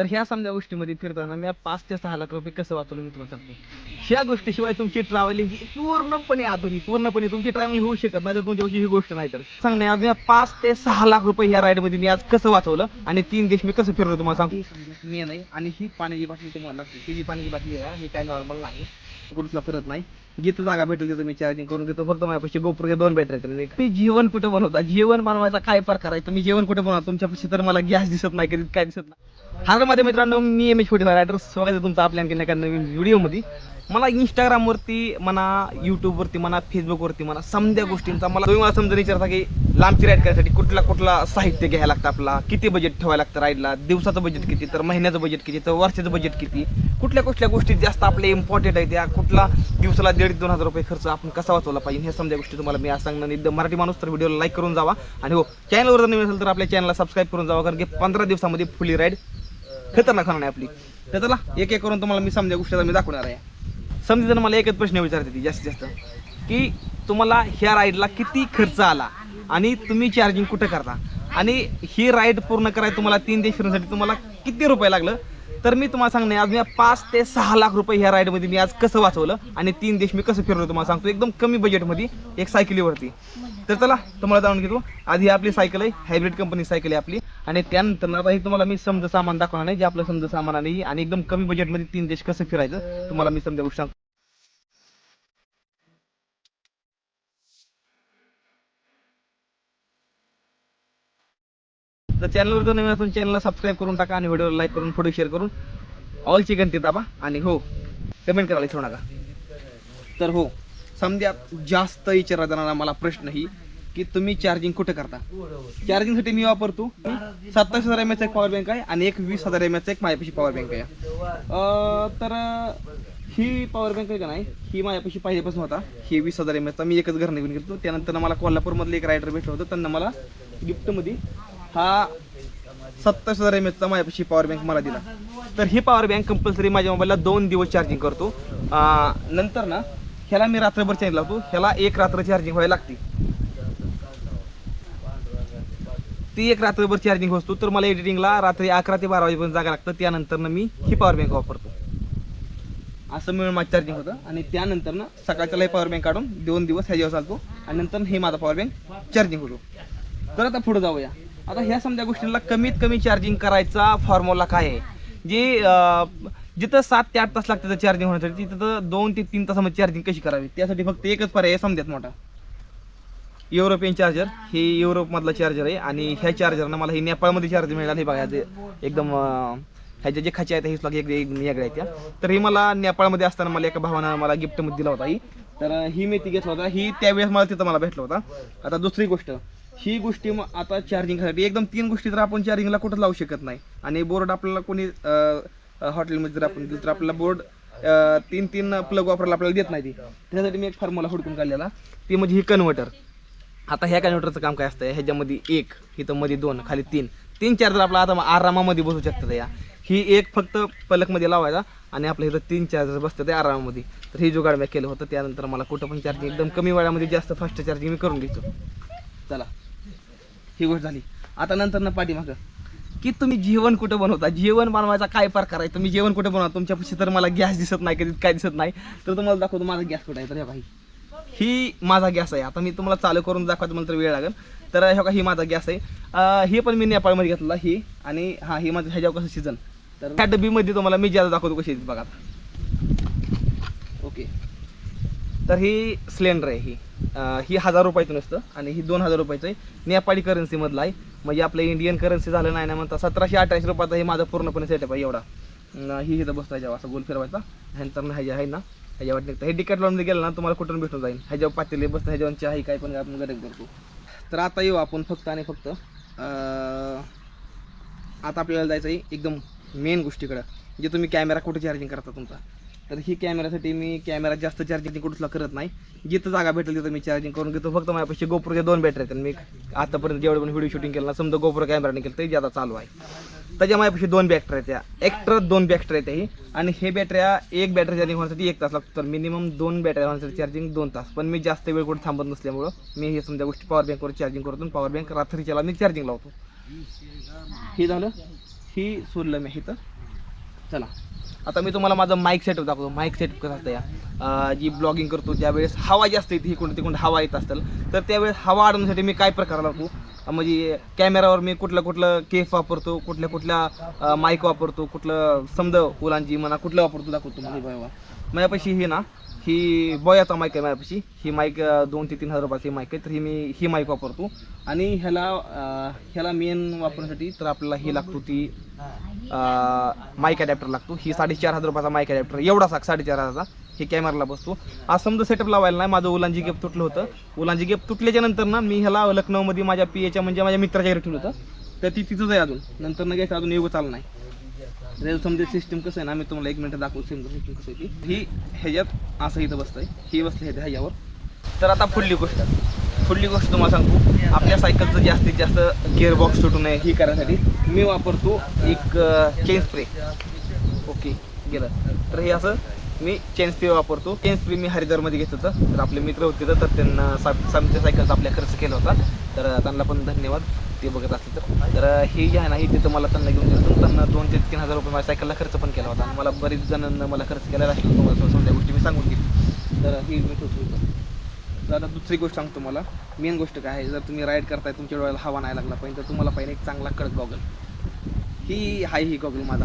तर ह्या समजा गोष्टीमध्ये फिरताना मी पाच ते सहा लाख रुपये कसं वाचवलं मी तुम्हाला सांगतो. ह्या गोष्टीशिवाय तुमची ट्रॅव्हलिंग ही पूर्णपणे आधुनिक पूर्णपणे तुमची ट्रॅव्हलिंग होऊ शकत नाही तर तुमच्याशी ही गोष्ट नाही तर. सांगणे आज मी पाच ते सहा लाख रुपये ह्या राईडमध्ये मी आज कसं वाचवलं आणि तीन देश मी कसं फिरलो तुम्हाला सांगतो. मी नाही आणि ही पाण्याची बाटली तुम्हाला लागते. ही जी पाण्याची बाटली आहे ही काय नॉर्मल नाही. कुठला फिरत नाही. जिथं जागा भेटेल तिथं मी चार्जिंग करून घेतो फक्त माझ्यापाशी गोपुर दोन बॅटरी आहेत. मी जेवण कुठं बनवता जेवण बनवायचा काय प्रकार आहे? तुम्ही जेवण कुठे बनवा तुमच्यापाशी तर मला गॅस दिसत नाही कधी काय दिसत नाही. हा मध्ये मित्रांनो मी एम एच फोर्टी रायडर स्वागत आहे तुमचं आपल्या आणखी एका नवीन व्हिडिओमध्ये मला इंस्टाग्रामवरती म्हणा यूट्यूबवरती म्हणा फेसबुकवरती म्हणा समध्या गोष्टींचा मला तुम्ही मला समजून विचारता की लांबची राईड करायसाठी कुठला कुठला साहित्य घ्यायला लागतं आपला? किती बजेट ठेवायला लागतं राईडला दिवसाचं बजेट किती? तर महिन्याचं बजेट किती? तर वर्षाचं बजेट किती? कुठल्या कुठल्या गोष्टी जास्त आपले इम्पॉर्टंट आहे त्या कुठला दिवसाला दीड दोन हजार रुपये खर्च आपण कसा वाचवला पाहिजे? हे समजा गोष्टी तुम्हाला मी आज सांगणार नाही. एकदम मराठी माणूस तर व्हिडिओला लाईक करून जावा. आणि हो चॅनलवर जर नवीन असेल तर आपल्या चॅनलला सबस्क्राईब करून जावा. कारण की पंधरा दिवसामध्ये फुली राईड खतरनाक होणार आहे आपली. तर चला एक एक करून तुम्हाला मी समजा गोष्टीचा मी दाखवणार आहे. समजा मला एकच प्रश्न विचारते ती जास्तीत जास्त की तुम्हाला ह्या राईडला किती खर्च आला आणि तुम्ही चार्जिंग कुठं करता? आणि ही राईड पूर्ण करायला तुम्हाला तीन देश फिरण्यासाठी तुम्हाला किती रुपये लागलं? तर मी तुम्हाला सांगणे आज मी पाच ते सहा लाख रुपये ह्या राईडमध्ये मी आज कसं वाचवलं आणि तीन देश मी कसं फिरलो तुम्हाला सांगतो. एकदम कमी बजेटमध्ये एक सायकलीवरती तर चला तुम्हाला जाणून घेतो. आधी ही आपली सायकल आहे हायब्रिड कंपनी सायकल आहे आपली. आणि त्यानंतर आता हे तुम्हाला मी समजा सामान दाखवणार नाही जे आपलं समजा सामान आहे आणि एकदम कमी बजेटमध्ये तीन देश कसं फिरायचं तुम्हाला मी समजा सांगतो. तर चॅनलवर जर नवीन असून चॅनलला सबस्क्राईब करून टाका आणि व्हिडिओला लाईक करून फोटो शेअर करून. ऑल चिकन ते दाबा आणि हो कमेंट करायला ठेवू नका. तर हो समजा जास्त विचारला जाणारा मला प्रश्न ही की तुम्ही चार्जिंग कुठे करता? चार्जिंगसाठी मी वापरतो. सत्तावीस हजार एम एच एक पॉवर बँक आहे आणि एक वीस हजार एम एच एक माझ्यापाशी पॉवर बँक आहे. तर ही पॉवर बँक आहे का नाही? ही माझ्यापाशी पहिल्यापासून होता. ही वीस हजार एम एचचा मी एकच घर निघून गेलो त्यानंतर मला कोल्हापूरमधलं एक रायडर भेटलं होतं. त्यांना मला गिफ्टमध्ये हा सत्तावीस हजार एम एचचा माझ्यापाशी पॉवर बँक मला दिला. तर ही पॉवर बँक कंपल्सरी माझ्या मोबाईलला दोन दिवस चार्जिंग करतो. नंतर ना ह्याला मी रात्रभर चार्जिंग लावतो. ह्याला एक रात्र चार्जिंग व्हायला लागते. ती एक रात्रभर चार्जिंग असतो तर मला एडिटिंगला रात्री अकरा ते बारा वाजेपर्यंत जागा लागतं. त्यानंतर मी ही पॉवर बँक वापरतो. असं मिळून माझं चार्जिंग होतं. आणि त्यानंतर ना सकाळच्याला पॉवर बँक काढून दोन दिवस ह्याच्यावर चालतो. आणि नंतर हे माझा पॉवर बँक चार्जिंग होतो. तर आता पुढे जाऊया. आता ह्या समजा गोष्टीला कमीत कमी चार्जिंग करायचा फॉर्म्युला काय आहे? जे जिथं सात ते आठ तास लागतं चार्जिंग होण्यासाठी तिथं दोन ते तीन तासामध्ये चार्जिंग कशी करावी? त्यासाठी फक्त एकच पर्याय आहे समजात मोठा. युरोपियन चार्जर हे युरोपमधला चार्जर आहे आणि ह्या चार्जरनं मला हे नेपाळमध्ये चार्जर मिळाला. हे बघा ते एकदम ह्याच्या जे खाचे आहेत हेच लागे एक वेगळ्या आहेत त्या. तर ही मला नेपाळमध्ये असताना मला एका भावानं मला गिफ्टमध्ये दिला होता ही. तर ही मी ती घेतला होता. ही त्यावेळेस मला तिथं मला भेटला होता. आता दुसरी गोष्ट ही गोष्टी मग आता चार्जिंगसाठी एकदम तीन गोष्टी तर आपण चार्जिंगला कुठं लावू शकत नाही. आणि बोर्ड आपल्याला कोणी हॉटेलमध्ये जर आपण गेलो तर आपल्याला बोर्ड तीन तीन प्लग वापरायला आपल्याला देत नाही ती. त्यासाठी मी एक फॉर्म्युला हुडकून काढलेला. ती म्हणजे ही कन्व्हर्टर आता ह्या कन्व्हर्टरचं काम काय असतं? ह्याच्यामध्ये एक इथं मध्ये दोन खाली तीन. तीन चार्जर आपला आता आरामामध्ये बसू शकतात या. ही एक फक्त पलकमध्ये लावायचा आणि आपल्या इथं तीन चार्जर बसतं त्या आरामामध्ये. तर हे जुगाड मी केलं होतं त्यानंतर मला कुठं पण चार्जिंग एकदम कमी वेळामध्ये जास्त फास्ट चार्जिंग मी करून घ्यायचो. चला. ही गोष्ट झाली. आता नंतर ना पाठीमागं. की तुम्ही जेवण कुठं बनवता? जेवण बनवायचा काय प्रकार आहे? तुम्ही जेवण कुठं बनवता? तुमच्यापाशी तर मला गॅस दिसत नाही कधी काय दिसत नाही. तर तुम्हाला दाखवतो माझा गॅस कुठं आहे? तर हे भाई ही माझा गॅस आहे. आता मी तुम्हाला चालू करून दाखवायचं मला तर वेळ लागेल. तर हे का ही माझा गॅस आहे. हे पण मी नेपाळमध्ये घेतला ही. आणि हा ही माझं ह्याच्यावर कसं सीझन तर ह्या डब्बीमध्ये तुम्हाला मी ज्यादा दाखवतो कशी बघा. ओके. तर ही सिलेंडर आहे ही. ही हजार रुपयाचं नसतं आणि ही दोन हजार रुपयाचं आहे. नेपाळी करन्सीमधलं आहे. म्हणजे आपलं इंडियन करन्सी झालं नाही ना म्हणता सतराशे अठराशे रुपयाचा हे माझं पूर्णपणे सेटअप आहे एवढा. ही इथं बसता जेव्हा असं गोल फिरवायचा. ह्यानंतर ना ह्याच्या आहे ना ह्याच्यावर निघतं. हे डिकेट लावून गेलं ना तुम्हाला कुठून भेटून जाईल. ह्याच्यावर पातेले बसतं ह्याच्यावर चहा काय पण आपण गरज करतो. तर आता येऊ आपण फक्त आणि फक्त आता आपल्याला जायचं आहे एकदम मेन गोष्टीकडं जे तुम्ही कॅमेरा कुठे चार्जिंग करता तुमचा. तर ही कॅमेरासाठी मी कॅमेरा जास्त चार्जिंग कुठला करत नाही. जिथं जागा भेटेल तिथं मी चार्जिंग करून घेतो. फक्त माझ्यापाशी गोप्रोच्या दोन बॅटरी आहेत आणि मी आतापर्यंत जेवढं पण व्हिडिओ शूटिंग केलं ना समजा गोप्रो कॅमेराने केलं तरी ज्यादा चालू आहे. त्याच्या माझ्यापाशी दोन बॅटरी आहेत त्या. एक्स्ट्रा दोन बॅटरी आहेत ही. आणि हे बॅटऱ्या एक बॅटरी चार्जिंग होण्यासाठी एक तास लागतो. तर मिनिमम दोन बॅटरी होण्यासाठी चार्जिंग दोन तास. पण मी जास्त वेळ कुठे थांबत नसल्यामुळं मी हे समजा गोष्टी पॉवर बँकवर चार्जिंग करतो पॉवर बँक रात्रीच्याला मी चार्जिंग लावतो. हे झालं. ही सोडलं मी इथं. चला. आता मी तुम्हाला माझं माईक सेटअप दाखवतो. माईक सेटअप कसं असतं या? जी ब्लॉगिंग करतो ज्यावेळेस हवा जास्त येते इकडून तिकडून हवा येत असेल तर त्यावेळेस हवा अडवण्यासाठी मी काय प्रकार लावतो? म्हणजे कॅमेरावर मी कुठलं कुठलं केस वापरतो कुठल्या कुठल्या माईक वापरतो कुठलं समजा ओलांची म्हणा कुठलं वापरतो दाखवतो म्हणजे बाबा माझ्यापाशी हे ना ही बॉयाचा माईक आहे माझ्यापाशी. ही माईक दोन ते तीन हजार रुपयाची माईक आहे. तर ही मी ही माईक वापरतो. आणि ह्याला ह्याला मेन वापरण्यासाठी तर आपल्याला ही लागतो ती माईक अडॅप्टर लागतो. ही साडेचार हजार रुपयाचा माईक अडॅप्टर एवढा साग साडेचार हजारचा. हे कॅमेराला बसतो. आज समजा सेटअप लावायला नाही. माझं उलांजी गेप तुटलं होतं. उलांजी गेप तुटल्याच्या नंतर ना मी ह्याला लखनौमध्ये माझ्या पी एच्या म्हणजे माझ्या मित्राच्या घरी ठेवलं होतं. तर ती तिथंच आहे अजून. नंतर न घ्यायचं अजून योग चाललं नाही. रेल समजा सिस्टम कसं आहे ना मी तुम्हाला एक मिनिट सेम सिस्टम कसं आहे ती. ही ह्याच्यात असं इथं बसतंय. ही बसली ह्याच्या ह्याच्यावर. तर आता पुढली गोष्ट. पुढली गोष्ट तुम्हाला सांगतो आपल्या सायकलचं जास्तीत जास्त गिअर बॉक्स सुटू नये ही करण्यासाठी मी वापरतो एक चेन स्प्रे ओके गेलं. तर हे असं मी चेन स्प्रे वापरतो. चेन स्प्रे मी हरिद्वारमध्ये घेत होतं. तर आपले मित्र होते तर त्यांना सामच्या सायकलचा आपल्या खर्च केला होता. तर त्यांना पण धन्यवाद. ते बघत असतील तर. तर हे जे आहे ना इथे तिथं मला त्यांना घेऊन गेलं त्यांना दोन ते तीन हजार रुपये माझ्या सायकलला खर्च पण केला होता. आणि मला बरेच जणांना मला खर्च केला असतो. तुम्हाला समजा गोष्टी मी सांगून दिली. तर ही मी ठेवतो तर आता दुसरी गोष्ट सांगतो मला मेन गोष्ट काय आहे जर तुम्ही राईड करताय तुमच्या डोळ्याला हवा नाही लागला पाहिजे तर तुम्हाला पाहिजे एक चांगला कडक गॉगल ही आहे ही गॉगल माझा.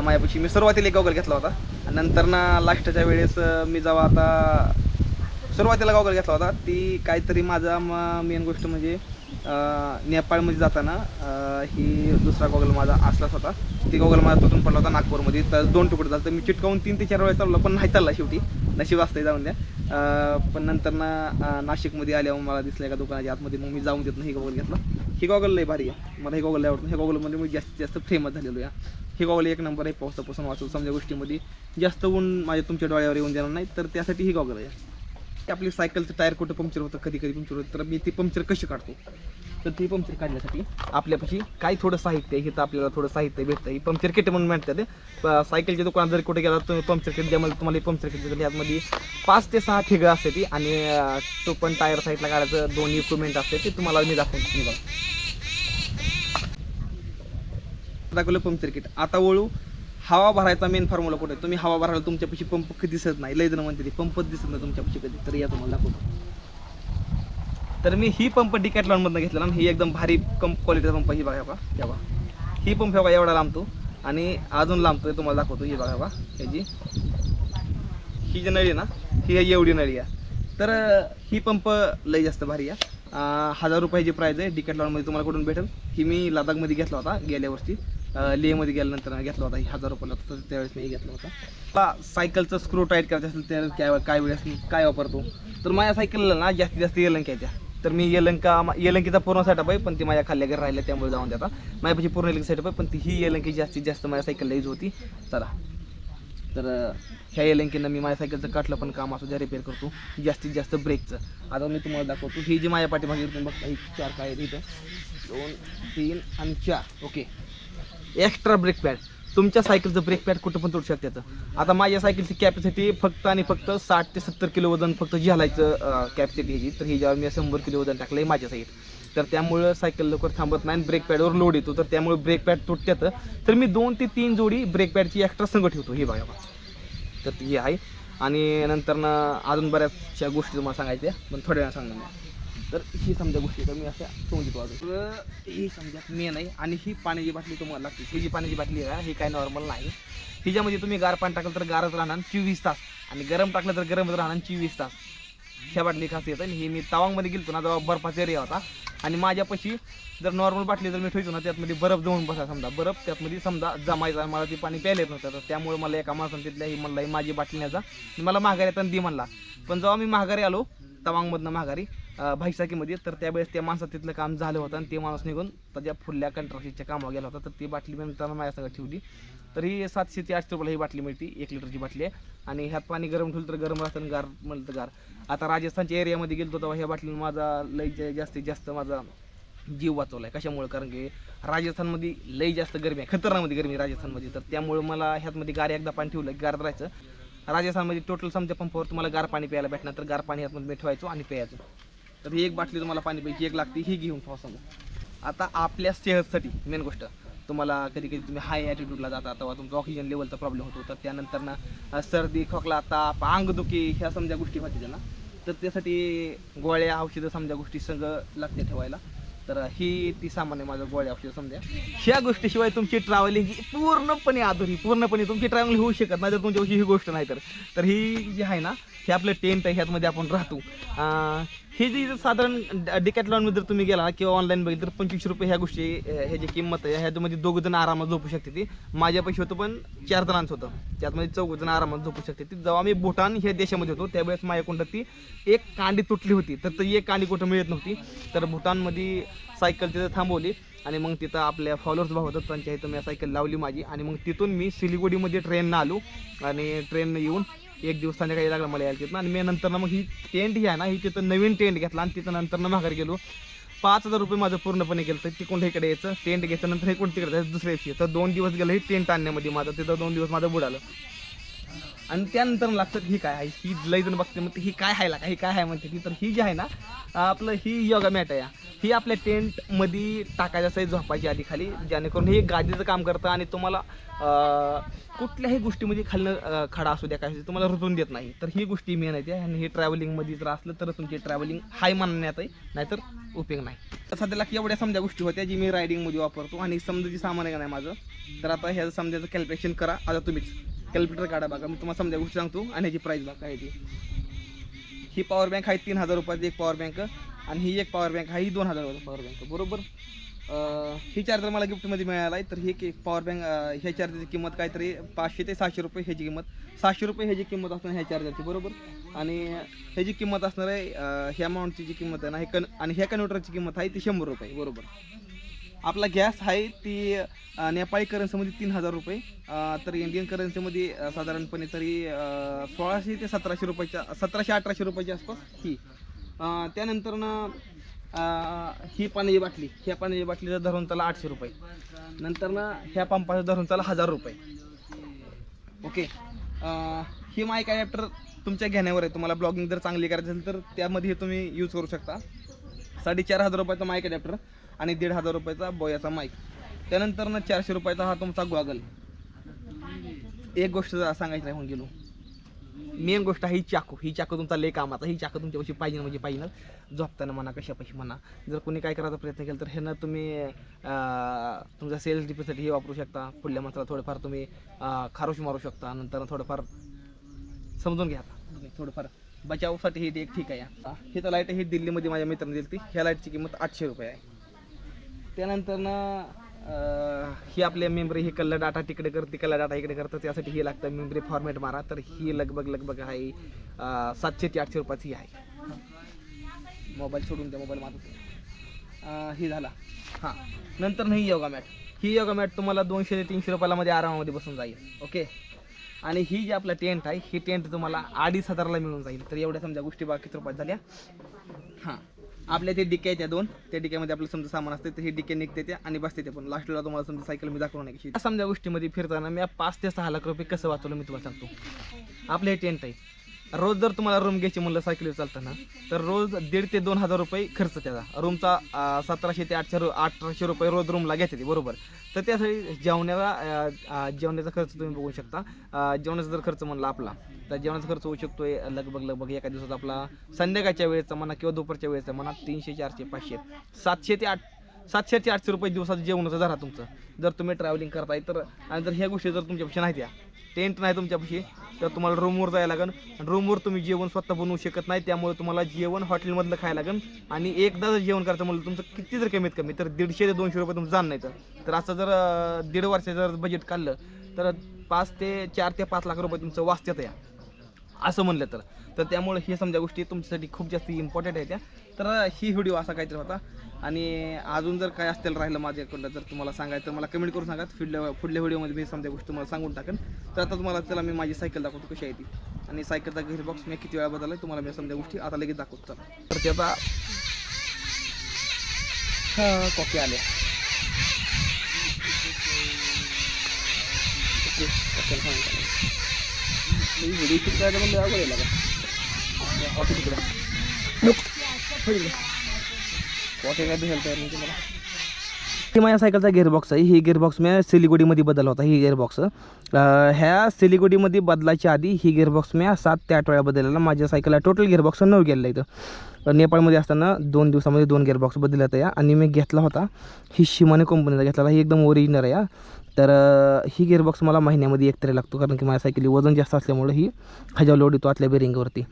माझ्यापाशी मी सुरुवातीला एक गॉगल घेतला होता. आणि नंतर ना लास्टच्या वेळेस मी जेव्हा आता सुरुवातीला गॉगल घेतला होता ती काहीतरी माझा मेन गोष्ट म्हणजे नेपाळमध्ये जाताना ही दुसरा गॉगल माझा असलाच होता. ती गॉगल माझा तुटून पडला होता नागपूरमध्ये. तर दोन तुकडे झालं. तर मी चिटकावून तीन ते चार वेळा चाललो पण नाही चालला शेवटी. नशीब असते जाऊन द्या. पण नंतर ना नाशिकमध्ये आल्यावर मला दिसलं एका दुकानाच्या आतमध्ये मग मी जाऊन देत नाही गॉगल घेतला. हे गॉगल लय भारी आहे. मला हे गॉगल लय आवडतं. हे गॉगलमध्ये मी जास्तीत जास्त फेमस झालेलो आहे. हे गॉगल एक नंबर आहे. पावसापासून वाचू समजा गोष्टीमध्ये जास्त ऊन माझ्या तुमच्या डोळ्यावर येऊन देणार नाही. तर त्यासाठी ही गॉगल आहे. आपली सायकलचं टायर कुठं पंक्चर होतं कधी कधी पंक्चर होतं तर मी ती पंक्चर कशी काढतो? तर ती पंक्चर काढण्यासाठी आपल्यापाशी काही थोडं साहित्य आहे तर आपल्याला थोडं साहित्य भेटतं ही पंक्चर किट म्हणून मिळतात ते. प- सायकलच्या दुकानात जर कुठे गेला तुम्ही पंक्चर किट ज्यामध्ये तुम्हाला पंक्चर किट देतात यामध्ये पाच ते सहा ठिगं असते ती. आणि तो पण टायर साईडला काढायचं दोन इक्विपमेंट असते ते. तुम्हाला मी दाखवून बघा दाखवलं पंक्चर किट. आता वळू हवा भरायचा मेन फॉर्म्युला कुठे? आहे? तुम्ही हवा भरायला तुमच्यापाशी पंप कधी दिसत नाही. लय जण म्हणते ते पंपच दिसत नाही तुमच्यापाशी कधी. तर या तुम्हाला दाखवतो. तर मी ही पंप डिकॅटलॉनमधनं घेतला ना ही एकदम भारी कम क्वालिटीचा पंप ही बघा बघा हे ही पंप हे बघा एवढा लांबतो आणि अजून लांबतो तुम्हाला दाखवतो ही बघा बघा ह्याची ही जी नळी आहे ना ही एवढी नळी आहे. तर ही पंप लई जास्त भारी आहे. हजार रुपयाची प्राईज आहे डिकॅटलॉनमध्ये तुम्हाला कुठून भेटेल? ही मी लडाखमध्ये घेतला होता गेल्या वर्षी. लेहमध्ये गेल्यानंतर घेतला होता ही हजार रुपयाला तर त्यावेळेस मी घेतला होता. मला सायकलचं स्क्रू टाईट करायचं असेल त्यावेळेस काय काय वेळेस मी काय वापरतो? तर माझ्या सायकलला ना जास्तीत जास्त येलंक्याच्या तर मी येलंका येलंकीचा पूर्ण सेटअप आहे पण ती माझ्या खाल्ल्या घरी राहिल्या त्यामुळे जाऊन देता. माझ्यापाशी पूर्ण येलंकी सेटअप आहे पण ती ही येलंकी जास्तीत जास्त माझ्या सायकलला यूज होती. चला. तर ह्या येलंकीनं मी माझ्या सायकलचं काटलं पण काम असू द्या रिपेअर करतो. जास्तीत जास्त ब्रेकचं आता मी तुम्हाला दाखवतो. ही जी माझ्या पाठीमागे तुम्ही बघता ही चार काय आहेत इथं. दोन तीन आणि चार. ओके एक्स्ट्रा ब्रेक पॅड तुमच्या सायकलचं ब्रेक पॅड कुठं पण तुटू शकते आता. माझ्या सायकलची कॅपॅसिटी फक्त आणि फक्त साठ ते सत्तर किलो वजन फक्त घालायचं कॅपॅसिटी ह्याची तर ह्याच्यावर मी शंभर किलो वजन टाकलं आहे माझ्या साईड. तर त्यामुळं सायकल लवकर थांबत नाही ब्रेक पॅडवर लोड येतो. तर त्यामुळे ब्रेक पॅड तुटत्यात. तर मी दोन ते तीन जोडी ब्रेक पॅडची एक्स्ट्रा संघ ठेवतो. हे बघा. तर हे आहे. आणि नंतर ना अजून बऱ्याचशा गोष्टी तुम्हाला सांगायच्या पण थोड्या वेळा सांगणार तर ही समजा गोष्टी तर मी अशा ठेवून देतो तर ही समजा मेन आहे आणि ही पाण्याची बाटली तुम्हाला लागते. ही जी पाण्याची बाटली आहे ही काय नॉर्मल नाही. हिच्यामध्ये तुम्ही गार पाणी टाकलं तर गारच राहणार चोवीस तास. आणि गरम टाकलं तर गरमच राहणार चोवीस तास. ह्या बाटली खास येतात आणि मी तवांगमध्ये गेलतो ना तेव्हा बर्फाचा एरिया होता. आणि माझ्यापाशी जर नॉर्मल बाटली जर मी ठेवतो ना त्यातमध्ये बर्फ जमून बसा समजा. बर्फ त्यातमध्ये समजा जमायचा मला ती पाणी प्यायला येत नव्हतं. तर त्यामुळे मला एका माणसाने तिथल्या ही म्हणला माझी बाटली न्यायचा मला माघारी येताना दी म्हणला. पण जेव्हा मी माघारी आलो तवांगमधनं माघारी भाईसाकीमध्ये तर त्यावेळेस त्या माणसात तिथलं काम झालं होतं आणि ते माणूस निघून त्याच्या फुडल्या कंट्रक्शनच्या कामावर गेला होता. तर ती बाटली मी नंतर माझ्या सगळं ठेवली. तरी सातशे ते आठशे रुपयाला ही बाटली मिळते एक लिटरची बाटली आहे. आणि ह्यात पाणी गरम ठेवलं तर गरम राहतं आणि गार म्हणलं तर गार. आता राजस्थानच्या एरियामध्ये गेलो तेव्हा ह्या बाटलीनं माझा लय जास्तीत जास्त माझा जीव वाचवला आहे कशामुळे? कारण की राजस्थानमध्ये लई जास्त गरमी आहे. खतरनामध्ये गरमी आहे राजस्थानमध्ये. तर त्यामुळे मला ह्यातमध्ये गार एकदा पाणी ठेवलं की गार राहायचं. राजस्थानमध्ये टोटल समजा पंपावर तुम्हाला गार पाणी प्यायला भेटणार तर गार पाणी ह्यातमध्ये मी ठेवायचो आणि प्यायचो. तर ही एक बाटली तुम्हाला पाणी प्यायची एक लागते ही घेऊन ठेवा समजा आता आपल्या सेहतसाठी मेन गोष्ट. तुम्हाला कधी कधी तुम्ही हाय ॲटिट्यूडला जाता तेव्हा तुमचा ऑक्सिजन लेवलचा प्रॉब्लेम होतो. तर त्यानंतर ना सर्दी खोकला ताप अंगदुखी ह्या समजा गोष्टी होत्या ना तर त्यासाठी गोळ्या औषधं समजा गोष्टी सगळं लागते ठेवायला. तर ही ती सामान्य माझं गोळ्या औषधं समजा. ह्या गोष्टीशिवाय तुमची ट्रॅव्हलिंग पूर्णपणे आधुनिक पूर्णपणे तुमची ट्रॅव्हलिंग होऊ शकत नाही जर तुमच्यापाशी ही गोष्ट नाही तर. तर ही जी आहे ना हे आपलं टेंट आहे ह्यातमध्ये आपण राहतो. ही जी साधारण डिकॅटलॉनमध्ये जर तुम्ही गेला किंवा ऑनलाईन बघितलं तर पंचवीस रुपये ह्या गोष्टी हे ह्याची किंमत आहे ह्याच्यामध्ये म्हणजे दोघं जण आरामात झोपू शकते ती. माझ्या पैसे होतं पण चार जणांचं होतं. त्यातमध्ये चौघ जण आरामात झोपू शकते ती. जेव्हा आम्ही भूटान ह्या देशामध्ये होतो त्यावेळेस माझ्या माझ्याकडून ती एक कांडी तुटली होती. तर ती एक कांडी कुठं मिळत नव्हती. तर भूटानमध्ये सायकल तिथं थांबवली आणि मग तिथं आपल्या फॉलोअर्स भाव होतात त्यांच्या इथं मी सायकल लावली माझी आणि मग तिथून मी सिलिगुडीमध्ये ट्रेननं आलो आणि ट्रेननं येऊन एक दिवस संध्याकाळी लागला मला यायला तिथं आणि मी नंतर मग ही टेंट ही आहे ना ही तिथं नवीन टेंट घेतला आणि तिथं नंतर माघार गेलो. पाच हजार रुपये माझं पूर्णपणे गेलं तर तिकडून इकडे यायचं. टेंट घ्यायचं नंतर हे कोण तिकडे जायचं? दुसऱ्या दिवशी. तर दोन दिवस गेलं ही टेंट आणण्यामध्ये माझं. तिथं दोन दिवस माझं बुडालं. आणि त्यानंतर लागतं ही काय आहे. ही लई जण बघते मग ही काय आहे का ही काय आहे म्हणते ती. तर ही जी आहे ना आपलं ही योगा मॅट आहे. ही आपल्या टेंटमध्ये टाकायचं असं झोपायची आधी खाली. जेणेकरून हे गादीचं काम करतं आणि तुम्हाला कुठल्याही गोष्टीमध्ये खालनं खडा असू द्या काय असू तुम्हाला रुजून देत नाही. तर ही गोष्टी मेन आहे त्या आणि हे ट्रॅव्हलिंगमध्ये जर असलं तर तुमची ट्रॅव्हलिंग हाय मानण्यात आहे नाहीतर उपयोग नाही. तर सध्याला एवढ्या समजा गोष्टी होत्या जी मी रायडिंगमध्ये वापरतो. आणि समजा जी सामान आहे का नाही माझं तर आता ह्याचं समजायचं कॅल्क्युलेशन करा. आता तुम्हीच. कॅल्क्युलेटर काढा बघा. मी तुम्हाला समजा गोष्टी सांगतो. आणि ह्याची प्राईस बघा काय ती. ही पॉवर बँक आहे तीन हजार रुपयाची एक पॉवर बँक आणि ही एक पॉवर बँक आहे ही दोन हजार रुपयाची पॉवर बँक बरोबर? ही चार्जर मला गिफ्टमध्ये मिळाला आहे तर ही की पॉवर बँक ह्या चार्जरची किंमत काहीतरी पाचशे ते सहाशे रुपये ह्याची किंमत. सहाशे रुपये ह्याची किंमत असणार ह्या चार्जरची बरोबर? आणि ह्याची किंमत असणार आहे ह्या अमाऊंटची जी किंमत आहे ना हे कन आणि ह्या कन्व्हर्टरची किंमत आहे ती शंभर रुपये बरोबर? आपला गॅस आहे ती नेपाळी करन्सीमध्ये तीन हजार रुपये. तर इंडियन करन्सीमध्ये साधारणपणे तरी सोळाशे ते सतराशे रुपयाच्या सतराशे अठराशे रुपयाच्या आसपास ही. त्यानंतर ना ही पाण्याची बाटली. ह्या पाण्याची बाटलीचं धरून त्याला आठशे रुपये. नंतर ना ह्या पंपाचं धरून त्याला हजार रुपये. ओके. ही माईक ॲडॅप्टर तुमच्या घेण्यावर आहे. तुम्हाला ब्लॉगिंग जर चांगली करायची असेल तर त्यामध्ये तुम्ही यूज करू शकता. साडेचार हजार रुपयाचा माईक ॲडॅप्टर आणि दीड हजार रुपयाचा बोयाचा माईक त्यानंतर ना चारशे रुपयाचा हा तुमचा गॉगल एक गोष्ट जरा सांगायची राहून गेलो. मेन गोष्ट आहे ही चाकू. ही चाकू तुमचा लय कामाचा. ही चाकू तुमच्यापाशी पाहिजे म्हणजे पाहिजे झोपताना म्हणा कशापाशी म्हणा. जर कोणी काय करायचा प्रयत्न केला तर ह्यानं तुम्ही तुमच्या सेल्स डिपेसाठी हे वापरू शकता. पुढल्या माणसाला थोडंफार तुम्ही खारोश मारू शकता. नंतर थोडंफार समजून घ्या आता. तुम्ही थोडंफार. बचावसाठी हे एक ठीक आहे. हे तर लाइट ही दिल्लीमध्ये माझ्या मित्राने दिली ती ह्या लाईटची किंमत आठशे रुपये आहे. त्यानंतर ना ही आपल्या मेमरी ही कल्ला डाटा तिकडे कर तिकडला डाटा इकडे करतं त्यासाठी हे लागतं मेमरी फॉर्मॅट मारा. तर ही लगभग लगभग आहे. सातशे ते आठशे रुपयाची आहे. मोबाईल सोडून द्या मोबाईल माझा ही झाला. हां. नंतर ना ही योगा मॅट. ही योगा मॅट तुम्हाला दोनशे ते तीनशे रुपयाला मध्ये आरामामध्ये बसून जाईल. ओके? आणि ही जी आपला टेंट आहे ही टेंट तुम्हाला अडीच हजाराला मिळून जाईल. तर एवढ्या समजा गोष्टी बाकीच रुपयात झाल्या. हां. आपल्या ते डिके आहेत त्या दोन. त्या डिक्यामध्ये आपलं समजा सामान असते तर हे डिके निघते त्या आणि बसते ते पण. लास्टला तुम्हाला समजा सायकल मी दाखवून नाही. समजा गोष्टीमध्ये फिरताना मी पाच ते सहा लाख रुपये कसं वाचवलं मी तुम्हाला सांगतो. आपलं हे टेंट आहे. रोज जर तुम्हाला रूम घ्यायची म्हणलं सायकलीवर चालताना तर रोज दीड ते दोन हजार रुपये खर्च त्याचा. रूमचा सतराशे ते आठशे रु अठराशे रुपये रोज रूमला घ्यायचे ते बरोबर. तर त्यासाठी जेवणाला जेवणाचा खर्च तुम्ही बघू शकता. जेवणाचा जर खर्च म्हणला आपला तर जेवणाचा खर्च होऊ शकतोय लगभग लगभग एका दिवसात आपला संध्याकाळच्या वेळेचा म्हणा किंवा दुपारच्या वेळेचा म्हणा तीनशे चारशे पाचशे सातशे ते आठ सातशे ते आठशे रुपये दिवसात जेवणाचं झाला तुमचं. जर तुम्ही ट्रॅव्हलिंग करताय तर आणि जर ह्या गोष्टी जर तुमच्यापेक्षा नाही त्या टेंट नाही तुमच्यापाशी तर तुम्हाला रूमवर जायला लागेल रूमवर तुम्ही जेवण स्वतः बनवू शकत नाही त्यामुळे तुम्हाला जेवण हॉटेलमधलं खायला लागेल आणि एकदा जर जेवण करायचं म्हणलं तुमचं किती जर कमीत कमी तर दीडशे ते दोनशे रुपये तुमचं जाण नाही तर. असं जर दीड वर्षाचं जर बजेट काढलं तर पाच ते चार ते पाच लाख रुपये तुमचं वाचत्यात या. असं म्हणलं तर. तर त्यामुळे हे समजा गोष्टी तुमच्यासाठी खूप जास्त इम्पॉर्टंट आहे त्या तर ही व्हिडिओ असा काहीतरी होता. आणि अजून जर काय असतील राहिलं माझ्याकडलं जर तुम्हाला सांगायचं तर मला कमेंट करून सांगा. पुढल्या पुढल्या व्हिडिओमध्ये मी समजा गोष्टी तुम्हाला सांगून टाकेन. तर आता तुम्हाला चला मी माझी सायकल दाखवतो कशी आहे ती. आणि सायकलचा गेअर बॉक्स मी किती वेळा बदलला तुम्हाला मी समजा गोष्टी आता लगेच दाखवतो. तर ते आता हा, कॉफी आल्या ओके, व्हिडिओ तिकडे करायला म्हणजे अवघड आहे लागा. कॉफी तिकडे हो माझ्या सायकलचा गेअरबॉक्स आहे. ही गेअरबॉक्स मी सिलिगुडीमध्ये बदलला होता. ही गेअरबॉक्स ह्या सिलिगुडीमध्ये बदलायच्या आधी ही गेअरबॉक्स मी सात ते आठ वेळा बदललेला. माझ्या सायकलला टोटल गेअरबॉक्स नऊ गेलेला इथं. नेपाळमध्ये असताना दोन दिवसामध्ये दोन गेअरबॉक्स बदलले होते या आणि मी घेतला होता. ही शिमाने कंपनीचा घेतलेला ही एकदम ओरिजिनल आहे या तर ही गेअरबॉक्स मला महिन्यामध्ये एक तरी लागतो. कारण की माझ्या सायकली वजन जास्त असल्यामुळे ही ह्याच्यावर लोड येतो आतल्या बेरिंगवरती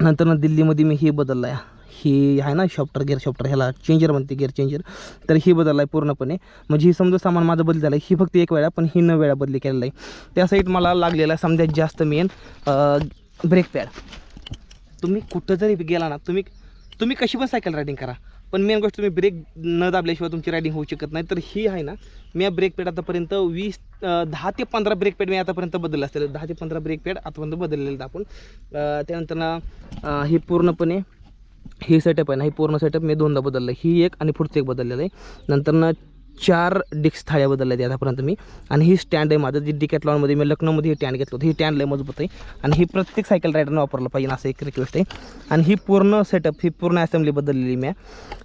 नंतर ना दिल्लीमध्ये मी ही बदलला आहे. ही आहे ना शॉप्टर गिअर शॉप्टर ह्याला चेंजर म्हणते गिअर चेंजर तर ही बदलला आहे पूर्णपणे. म्हणजे ही समजा सामान माझं बदल झालं आहे ही फक्त एक वेळा पण ही न वेळा बदली केलेलं आहे. त्या साईड मला लागलेला आहे समजा जास्त मेन ब्रेक पॅड तुम्ही कुठं जरी गेला ना तुम्ही तुम्ही कशी पण सायकल रायडिंग करा. पण मेन गोष्ट तुम्ही ब्रेक न दाबल्याशिवाय तुमची रायडिंग होऊ शकत नाही. तर ही आहे ना मी ब्रेक पॅड आतापर्यंत वीस दहा ते पंधरा ब्रेक पॅड मी आतापर्यंत बदललं असतील. दहा ते पंधरा ब्रेक पॅड आतापर्यंत बदललेलं आपण. त्यानंतर ना हे पूर्णपणे ही सेटअप आहे ना ही पूर्ण सेटअप मी दोनदा बदललं. आहे ही एक आणि पुढचं एक बदललेलं आहे. नंतर ना चार डिक्स थाळ्या बदलल्या आहेत आतापर्यंत मी. आणि ही स्टँड आहे माझं जी डिकॅटलॉनमध्ये मी लखनौमध्ये ही स्टँड घेतलं होतं. ही स्टँड लय मजबूत आहे. आणि ही प्रत्येक सायकल रायडरनं वापरलं पाहिजे असं एक रिक्वेस्ट आहे. आणि ही पूर्ण सेटअप ही पूर्ण असेंब्ली बदललेली मी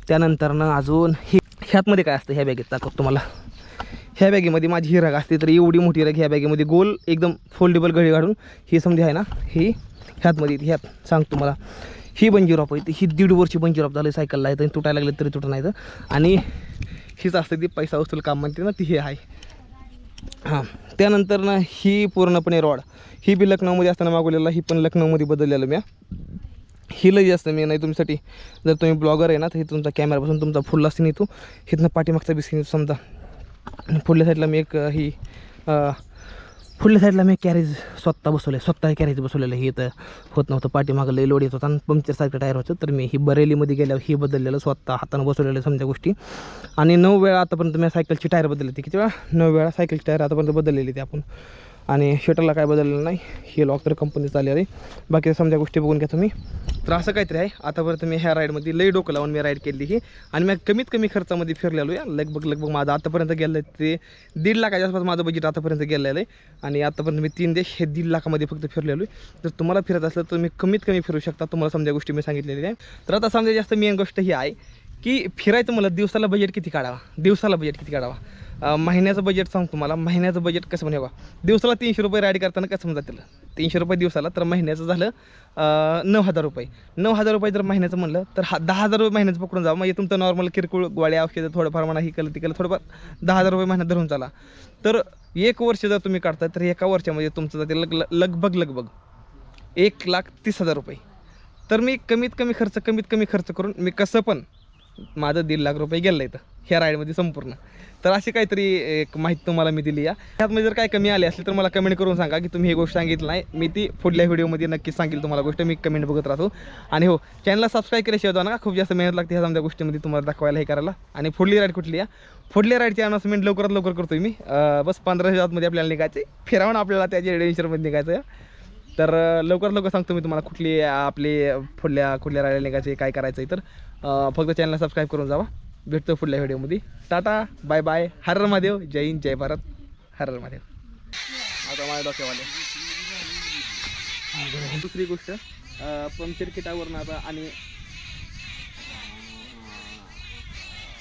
त्यानंतर ना अजून ही ह्यातमध्ये काय असतं? ह्या बॅगेत दाखवतो तुम्हाला. ह्या बॅगेमध्ये माझी ही रग असते तर एवढी मोठी रग ह्या बॅगेमध्ये गोल एकदम फोल्डेबल घडी काढून ही समजा आहे ना ही ह्यातमध्ये येते, ह्यात. सांगतो तुम्हाला. ही बंजी रॉप आहे ही दीड वर्षी बंजी रॉप झाली सायकलला आहे तर तुटायला लागले तरी तुटत नाही तर आणि हीच असते ती पैसा वसूल काम म्हणते ना ती हे आहे. हां. त्यानंतर ना ही पूर्णपणे रॉड. ही बी लखनौमध्ये असताना मागवलेला ही पण लखनौमध्ये बदललेलं मी ही लई जास्त मी नाही तुमच्यासाठी. जर तुम्ही ब्लॉगर आहे ना तर हे तुमचा कॅमेरापासून तुमचा फुडला सीन येतो. इथनं पाठीमागचा बी सीन येतो समजा. पुढल्या साईडला मी एक ही पुढल्या साईडला मी कॅरेज स्वतः बसवलं आहे स्वतः कॅरेज बसवलेलं हे तर होत नव्हतं पाठीमागं लई लोड येत होता आणि पंक्चरसारखं टायर होतं. तर मी ही बरेलीमध्ये गेल्यावर ही बदललेलं स्वतः हातानं बसवलेलं समजा गोष्टी. आणि नऊ वेळा आतापर्यंत मी सायकलची टायर बदलली होती. किती वेळा? नऊ वेळा सायकलची टायर आतापर्यंत बदललेली होती आपण. आणि शटरला काय बदललेलं नाही हे लॉक तर कंपनीचं आले आहे. बाकी समजा गोष्टी बघून घ्या तुम्ही. तर असं काहीतरी आहे. आतापर्यंत मी ह्या राईडमध्ये लई डोकं लावून मी राईड केली ही. आणि मी कमीत कमी खर्चामध्ये फिरलेलो आहे. लगभग लगभग माझं आतापर्यंत गेलं आहे ते दीड लाखाच्या आसपास माझं बजेट आतापर्यंत गेलेलं आहे. आणि आतापर्यंत मी तीन देश हे दीड लाखामध्ये फक्त फिरलेलो आहे. जर तुम्हाला फिरत असलं तर मी कमीत कमी फिरू शकता. तुम्हाला समजा गोष्टी मी सांगितलेली आहे. तर आता समजा जास्त मेन गोष्ट ही आहे की फिरायचं मला दिवसाला बजेट किती काढावा? दिवसाला बजेट किती काढावा? महिन्याचं बजेट सांगतो तुम्हाला. महिन्याचं बजेट कसं म्हणावा दिवसाला तीनशे रुपये राईड करताना कसं म्हणतात त्याला? तीनशे रुपये दिवसाला तर महिन्याचं झालं नऊ हजार रुपये. नऊ हजार रुपये जर महिन्याचं म्हणलं तर हा दहा हजार रुपये महिन्याचं पकडून जावं. म्हणजे तुमचं नॉर्मल किरकोळ गोळ्या औषधं थोडंफार म्हणा ही केलं ती केलं थोडंफार दहा हजार रुपये महिन्यात धरून चाला. तर एक वर्ष जर तुम्ही काढता तर एका वर्षामध्ये तुमचं जाते लग लगभग लगभग एक लाख तीस हजार रुपये. तर मी कमीत कमी खर्च कमीत कमी खर्च करून मी कसं पण माझं दीड लाख रुपये गेलं इथं. ह्या राईडमध्ये संपूर्ण. तर अशी काहीतरी एक माहिती तुम्हाला मी दिली या. त्यातमध्ये जर काय कमी आले असले तर मला कमेंट करून सांगा की तुम्ही ही गोष्ट सांगितलं नाही. मी ती पुढल्या व्हिडिओमध्ये नक्कीच सांगेल तुम्हाला गोष्ट. मी कमेंट बघत राहतो. आणि हो चॅनलला सबस्क्राईब केल्याशिवाय जाऊ नका. खूप जास्त मेहनत लागते ह्या समजा गोष्टीमध्ये तुम्हाला दाखवायला हे करायला. आणि पुढली राईड कुठली या? पुढल्या राईडची अनाउन्समेंट लवकरात लवकर करतो मी. बस पंधरा आतमध्ये आपल्याला निघायचं आहे फिरावून आपल्याला त्याच्या एडव्हेंचरमध्ये निघायचं आहे तर लवकरात लवकर सांगतो मी तुम्हाला कुठली आपली पुढल्या कुठल्या राहायला निघायचे काय करायचं आहे तर फक्त चॅनलला सबस्क्राईब करून जावा. भेटतो पुढल्या व्हिडिओमध्ये. Tata bye bye. Har Mahadev. जय हिंद जय भारत. हर हर महादेव. आता माझ्या डोक्यावाले. दुसरी गोष्ट पंक्चर किटावरनं आता आणि